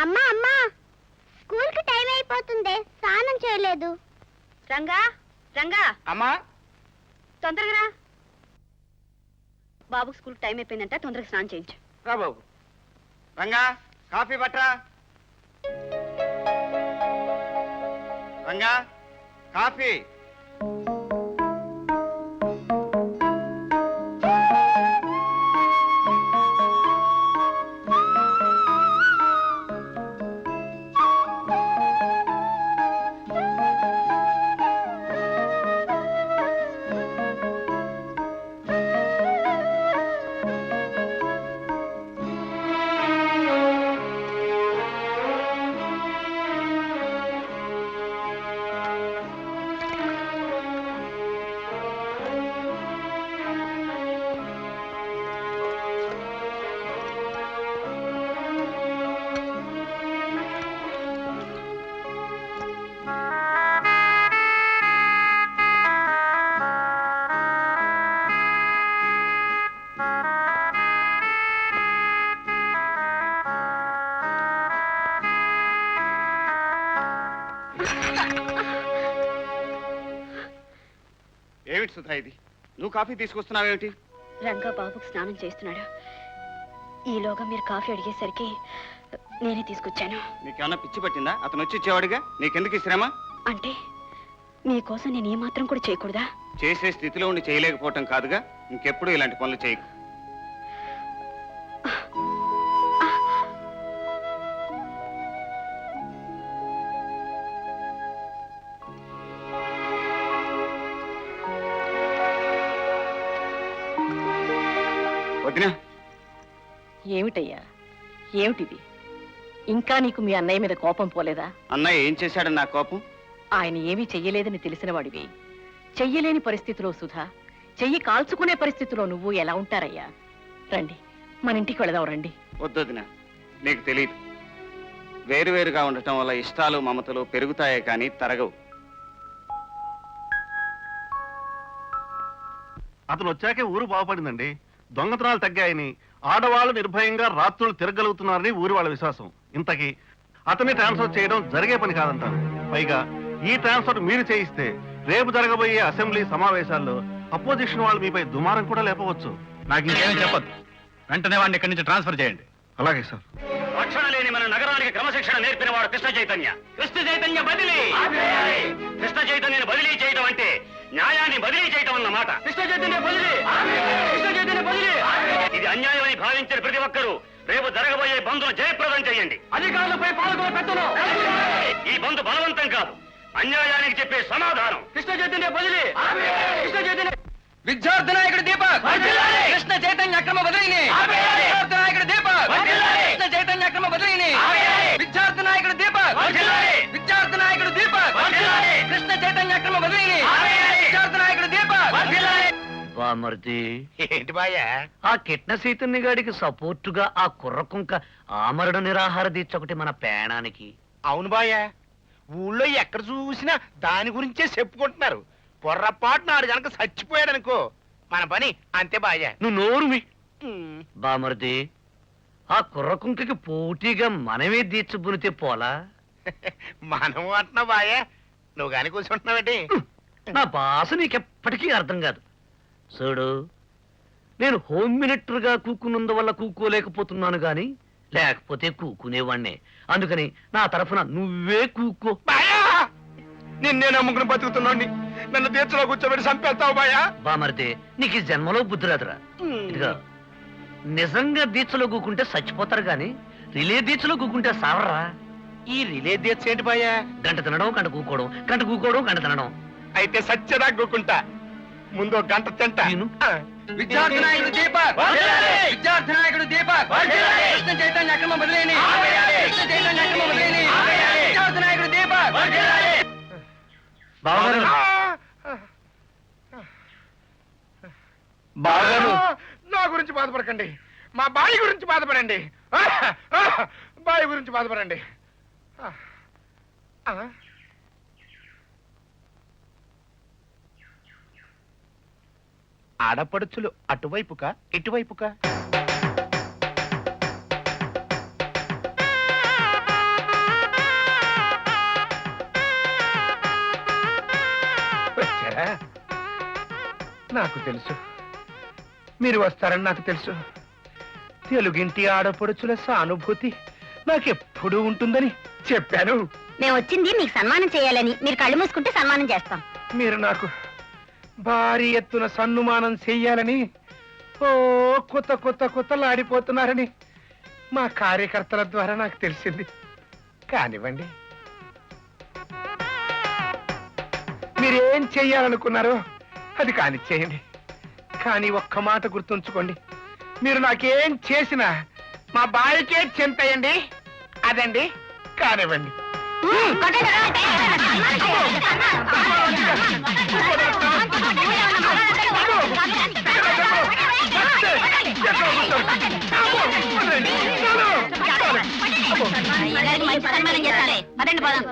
అమ్మా అమ్మా. స్కూల్కి టైం అయిపోతుంది స్నానం చేయలేదు. రంగా రంగా. అమ్మా. తొందరగా రా. బాబుకు స్కూల్ టైం అయిపోయిందంట తొందరగా స్నానం చేయించు. రా బాబు. రంగా కాఫీ పట్రా. రంగా కాఫీ. ఏమిటి సుధా ఇది? నువ్వు కాఫీ తీసుకొస్తున్నావేమిటి? రంగా బాబుకు స్నానం చేస్తున్నాడు. ఈలోగా మీరు కాఫీ అడిగేసరికి నేనే తీసుకొచ్చాను. నీకేమన్నా పిచ్చి పట్టిందా? అతను వచ్చి ఇచ్చేవాడిగా? నీకెందుకు ఈ శ్రమ? అంటే మీకోసం నేను ఏమాత్రం కూడా చేయకూడదా? చేసే స్థితిలో ఉండి చేయలేకపోవటం కాదుగా? ఇంకెప్పుడు ఇలాంటి పనులు చేయకు. ఏమిటయ్యా? ఏమిటిది? ఇంకా నీకు మీ అన్నయ్య మీద కోపం పోలేదా? అన్నయ్య ఏం చేశాడని నా కోపం? ఆయన ఏమీ చెయ్యలేదని తెలిసిన వాడివి. చెయ్యలేని పరిస్థితిలో సుధా చెయ్యి కాల్చుకునే పరిస్థితిలో నువ్వు ఎలా ఉంటారయ్యా? రండి మన ఇంటికి వెళదాం రండి. వద్దొదినా నీకు తెలియదు వేరువేరుగా ఉండటం వల్ల ఇష్టాలు మమతలు పెరుగుతాయే కానీ తరగవు. అతను వచ్చాకే ఊరు బాగుపడిందండి. దొంగతనాలు తగ్గాయని ఆడవాళ్ళు నిర్భయంగా రాత్రులు తిరగలుగుతున్నారని ఊరి వాళ్ళ విశ్వాసం. ఇంతకీ అతన్ని ట్రాన్స్ఫర్ చేయడం జరిగే పని కాదంటారు. పైగా ఈ ట్రాన్స్ఫర్ మీరు చేయిస్తే రేపు జరగబోయే అసెంబ్లీ సమావేశాల్లో అపోజిషన్ వాళ్ళు మీపై దుమారం కూడా లేపవచ్చు. నాకు ఇంకేమీ చెప్పద్దు. వెంటనే వాడిని ఇక్కడి నుంచి ట్రాన్స్ఫర్ చేయండి. అలాగే సార్. రక్షణ లేని మన నగరానికి క్రమశిక్షణ నేర్పిన వాడు కృష్ణ చైతన్య. కృష్ణ చైతన్య బదిలీ! కృష్ణ చైతన్యని బదిలీ చేయడం అంటే న్యాయాన్ని బదిలీ చేయడం అన్నమాట. కృష్ణ చైతన్య బదిలీ! కృష్ణ చైతన్య బదిలీ! ఇది అన్యాయమని భావించిన ప్రతి ఒక్కరూ రేపు జరగబోయే బంధును జయప్రదం చేయండి. అధికారులపై పాల్గొన పెద్దలు ఈ బంధు బలవంతం కాదు అన్యాయానికి చెప్పే సమాధానం. కృష్ణ చైతన్య బదిలీ! కృష్ణ చైతన్య విద్యార్థి నాయకుడు దీపక్! కృష్ణ చైతన్య అక్రమ బదిలీని! విద్యార్థి నాయకుడు దీపక్! కృష్ణ చైతన్య అక్రమ బదిలీని! విద్యార్థి నాయకుడు దీపక్! బామర్ది ఏంటి బాయా ఆ కిట్న సీతన్ని గాడికి సపోర్టుగా ఆ కుర్రకుంక ఆమరణ నిరాహార దీక్ష ఒకటి మన పేణానికి. అవును బాయా ఊళ్ళో ఎక్కడ చూసినా దాని గురించే చెప్పుకుంటున్నారు. పొర్రపాటు నాడు గనక చచ్చిపోయాడు అనుకో మన పని అంతే బాయా నువ్వు నోరుమి బామర్ది ఆ కుర్రకుంకకి పోటీగా మనమే దీక్ష బునితే పోలా? మనం అంటున్నా బాయా నువ్వు గాని కూర్చుంటున్నావేంటి? నా భాష నీకెప్పటికీ అర్థం కాదు. చూడు నేను హోమ్ మినిస్టర్గా కూకున్నందువల్ల కూకోలేకపోతున్నాను గాని లేకపోతే కూకునేవాణ్ణే. అందుకని నా తరఫున నువ్వే కూకో. నిన్నే నమ్ముకుని బతుకుతున్నాండి నన్ను తీర్చలో కూర్చోబెట్టి చంపేస్తావు బాయా. బామర్ది నీకు ఈ జన్మలో బుద్ధి రాదురా. ఇదిగో నిజంగా దీక్షలో కూకుంటే చచ్చిపోతారు గాని రిలే దీక్షలో కూకుంటే సావరా. ఈ రిలే దీక్ష ఏంటి బాయా? గంట తినడం గంట కూకోవడం గంట కూకోవడం గంట తినడం. అయితే సత్యదా గుక్కుంటా ముందు గంట తింటా. విద్యార్థి నాయకుడు దీపక్. విద్యార్థి నాయకుడు దీపక్. కృష్ణ చైతన్య అక్రమ బదిలేని. కృష్ణ చైతన్య అక్రమ బదిలేని. విద్యార్థి నాయకుడు దీపక్. బావగారు! బాగాను నా గురించి బాధపడకండి. మా బాయి గురించి బాధపడండి. బాయి గురించి బాధపడండి. ఆడపడుచులు అటువైపుక ఇటువైపుక? నాకు తెలుసు. మీరు వస్తారని నాకు తెలుసు. తెలుగింటి ఆడపడుచుల సానుభూతి నాకెప్పుడు ఉంటుందని చెప్పాను. మేము వచ్చింది మీకు సన్మానం చేయాలని. మీరు కళ్ళు మూసుకుంటే సన్మానం చేస్తాం. మీరు నాకు భారీ ఎత్తున సన్నుమానం చెయ్యాలని ఓ కొత్త కొత్త కొత్తలాడిపోతున్నారని మా కార్యకర్తల ద్వారా నాకు తెలిసింది. కానివ్వండి. మీరేం చెయ్యాలనుకున్నారో అది కానిచ్చేయండి. కానీ ఒక్క మాట గుర్తుంచుకోండి. మీరు నాకేం చేసినా మా భార్యకే చెంతయండి అదండి. కానివ్వండి. సన్మానం చేస్తాలే పదండి పోదాం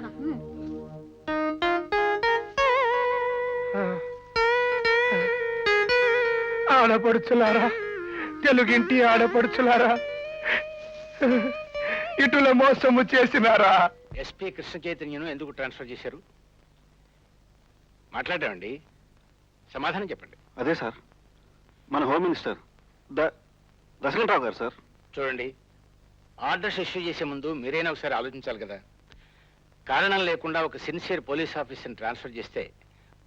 ఆడపడుచులారా తెలుగింటి ఆడపడుచులారా ఇటుల మోసము చేసినారా? ఎస్పీ కృష్ణ చైతన్యను ఎందుకు ట్రాన్స్ఫర్ చేశారు? మాట్లాడామండి సమాధానం చెప్పండి. అదే సార్. మన హోమ్ మినిస్టర్ ద దశకంఠరావు గారు సార్. చూడండి ఆర్డర్స్ ఇష్యూ చేసే ముందు మీరైనా ఒకసారి ఆలోచించాలి కదా. కారణం లేకుండా ఒక సిన్సియర్ పోలీస్ ఆఫీసర్ని ట్రాన్స్ఫర్ చేస్తే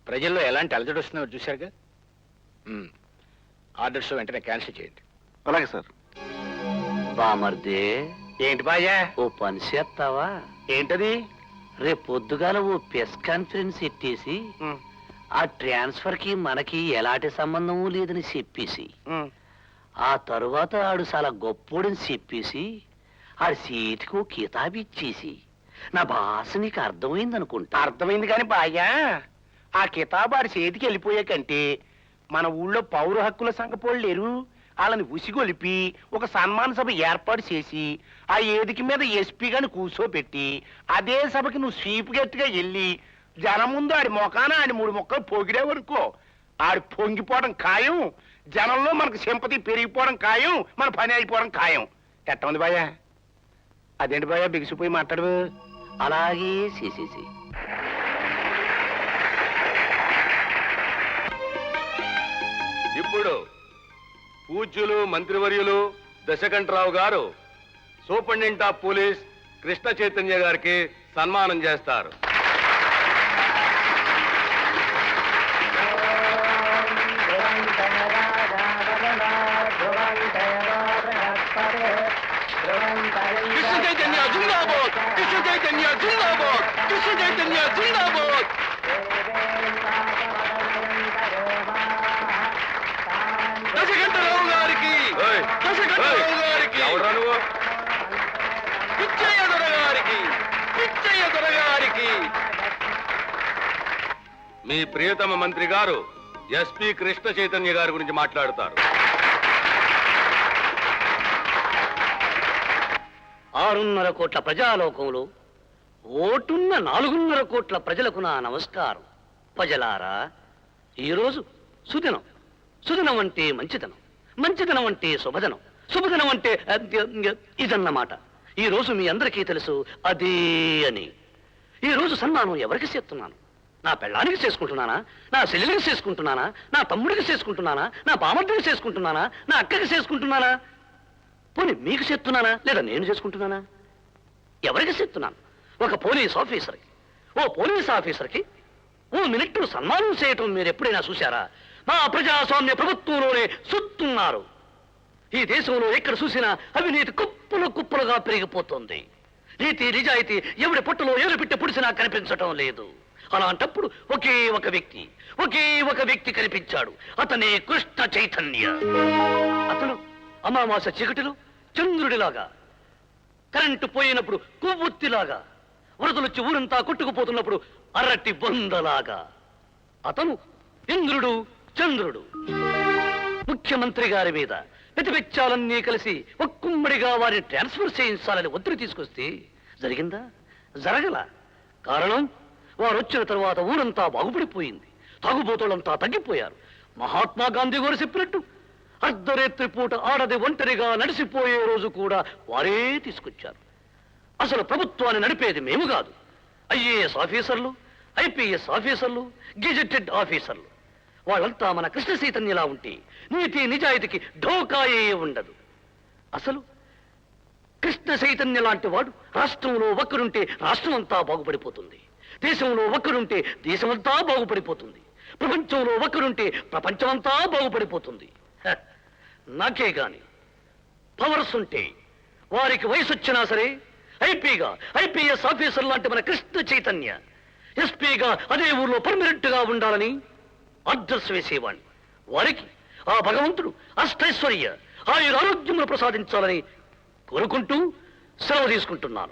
ప్రజల్లో ఎలాంటి అలజడి వస్తుందో చూశారుగా. ఆర్డర్స్ వెంటనే క్యాన్సిల్ చేయండి. అలాగే సార్. బామర్దే. ఏంటి బాజా ఓ పని చేస్తావా? ఏంటది రేపు పొద్దుగాల ఓ ప్రెస్ కాన్ఫరెన్స్ ఎట్టేసి. ఆ ట్రాన్స్ఫర్కి మనకి ఎలాంటి సంబంధము లేదని చెప్పేసి. ఆ తరువాత ఆడు చాలా గొప్పోడని చెప్పేసి ఆడి సీటుకు కితాబు ఇచ్చేసి నా భాష నీకు అర్థమైందనుకుంటా అర్థమైంది కానీ బాయ్యా ఆ కితాబు ఆడి చేతికి వెళ్ళిపోయాకంటే మన ఊళ్ళో పౌర హక్కుల సంఘపోళ్ళు లేరు వాళ్ళని ఉసిగొలిపి ఒక సన్మాన సభ ఏర్పాటు చేసి ఆ ఏదికి మీద ఎస్పీ గాని కూర్చోబెట్టి అదే సభకి నువ్వు స్వీప్ గట్టిగా వెళ్ళి జనం ముందు ఆడి మొఖాన ఆడి మూడు మొక్కలు పొగిడే వరకు ఆడి పొంగిపోవడం ఖాయం. జనంలో మనకు సింపతి పెరిగిపోవడం ఖాయం. మన పని అయిపోవడం ఖాయం. ఎట్ట ఉంది అదేంటి బాయా? బిగిసిపోయి మాట్లాడు. అలాగే చేసేసి ఇప్పుడు పూజ్యులు మంత్రివర్యులు Dashakantharao garu superintendent of police Krishna Chaitanya గారికి సన్మానం చేస్తారు. కృష్ణ చైతన్య జిందాబాద్! కృష్ణ చైతన్య జిందాబాద్! కృష్ణ చైతన్య జిందాబాద్! మీ ప్రియతమ మంత్రి గారు ఎస్పి కృష్ణ చైతన్య గారి గురించి మాట్లాడతారు. ఆరున్నర కోట్ల ప్రజాలోకంలో ఓటున్న నాలుగున్నర కోట్ల ప్రజలకు నా నమస్కారం. ప్రజలారా ఈరోజు సుదినం. సుదినం అంటే మంచిదనం. మంచిదనం అంటే శుభదనం. శుభదనం అంటే ఇదన్నమాట. ఈ రోజు మీ అందరికీ తెలుసు అదే అని. ఈ రోజు సన్మానం ఎవరికి చేస్తున్నాను? నా పెళ్ళానికి చేసుకుంటున్నానా? నా చెల్లెలికి చేసుకుంటున్నానా? నా తమ్ముడికి చేసుకుంటున్నానా? నా బామర్దికి చేసుకుంటున్నానా? నా అక్కకి చేసుకుంటున్నానా? పోనీ మీకు చెప్తున్నానా లేదా నేను చేసుకుంటున్నానా? ఎవరికి చెప్తున్నాను ఒక పోలీస్ ఆఫీసర్కి. ఓ పోలీస్ ఆఫీసర్కి ఓ మినిట్టు సన్మానం చేయటం మీరు ఎప్పుడైనా చూశారా? మా ప్రజాస్వామ్య ప్రభుత్వంలోనే సుత్తున్నారు. ఈ దేశంలో ఎక్కడ చూసినా అవినీతి కుప్పలు కుప్పలుగా పెరిగిపోతుంది. నీతి నిజాయితీ ఎవడి పుట్టలో ఎవరి పిట్ట పుడిసినా కనిపించటం లేదు. అలాంటప్పుడు ఒకే ఒక వ్యక్తి ఒకే ఒక వ్యక్తి కనిపించాడు. అతనే కృష్ణ చైతన్య. అతను అమావాస చీకటిలో చంద్రుడిలాగా కరెంటు పోయినప్పుడు కొవ్వొత్తిలాగా వరదలొచ్చి ఊరంతా కొట్టుకుపోతున్నప్పుడు అరటి బొందలాగా. అతను ఇంద్రుడు చంద్రుడు. ముఖ్యమంత్రి గారి మీద ప్రతిపెచ్చాలన్నీ కలిసి ఒక్కుమ్మడిగా వారిని ట్రాన్స్ఫర్ చేయించాలని ఒత్తిడి తీసుకొస్తే జరిగిందా? జరగల? కారణం వారు వచ్చిన తర్వాత ఊరంతా బాగుపడిపోయింది. తాగుబోతులంతా తగ్గిపోయారు. మహాత్మా గాంధీ గారు చెప్పినట్టు అర్ధరేత్రి పూట ఆడది ఒంటరిగా నడిసిపోయే రోజు కూడా వారే తీసుకొచ్చారు. అసలు ప్రభుత్వాన్ని నడిపేది మేము కాదు. ఐఏఎస్ ఆఫీసర్లు ఐపీఎస్ ఆఫీసర్లు గెజెటెడ్ ఆఫీసర్లు. వాళ్ళంతా మన కృష్ణ చైతన్యలా ఉంటే నీతి నిజాయితీకి ఢోకాయే ఉండదు. అసలు కృష్ణ చైతన్య లాంటి వాడు రాష్ట్రంలో ఒక్కడుంటే రాష్ట్రం అంతా బాగుపడిపోతుంది. దేశంలో ఒక్కరుంటే దేశమంతా బాగుపడిపోతుంది. ప్రపంచంలో ఒక్కరుంటే ప్రపంచమంతా బాగుపడిపోతుంది. నాకే గాని పవర్స్ ఉంటే వారికి వయసు వచ్చినా సరే ఐపీగా ఐపీఎస్ ఆఫీసర్ లాంటి మన కృష్ణ చైతన్య ఎస్పీగా అదే ఊర్లో పర్మనెంట్గా ఉండాలని అడ్రస్ వేసేవాణ్ణి. వారికి ఆ భగవంతుడు అష్టైశ్వర్య ఆయుర ఆరోగ్యములు ప్రసాదించాలని కోరుకుంటూ సెలవు తీసుకుంటున్నాను.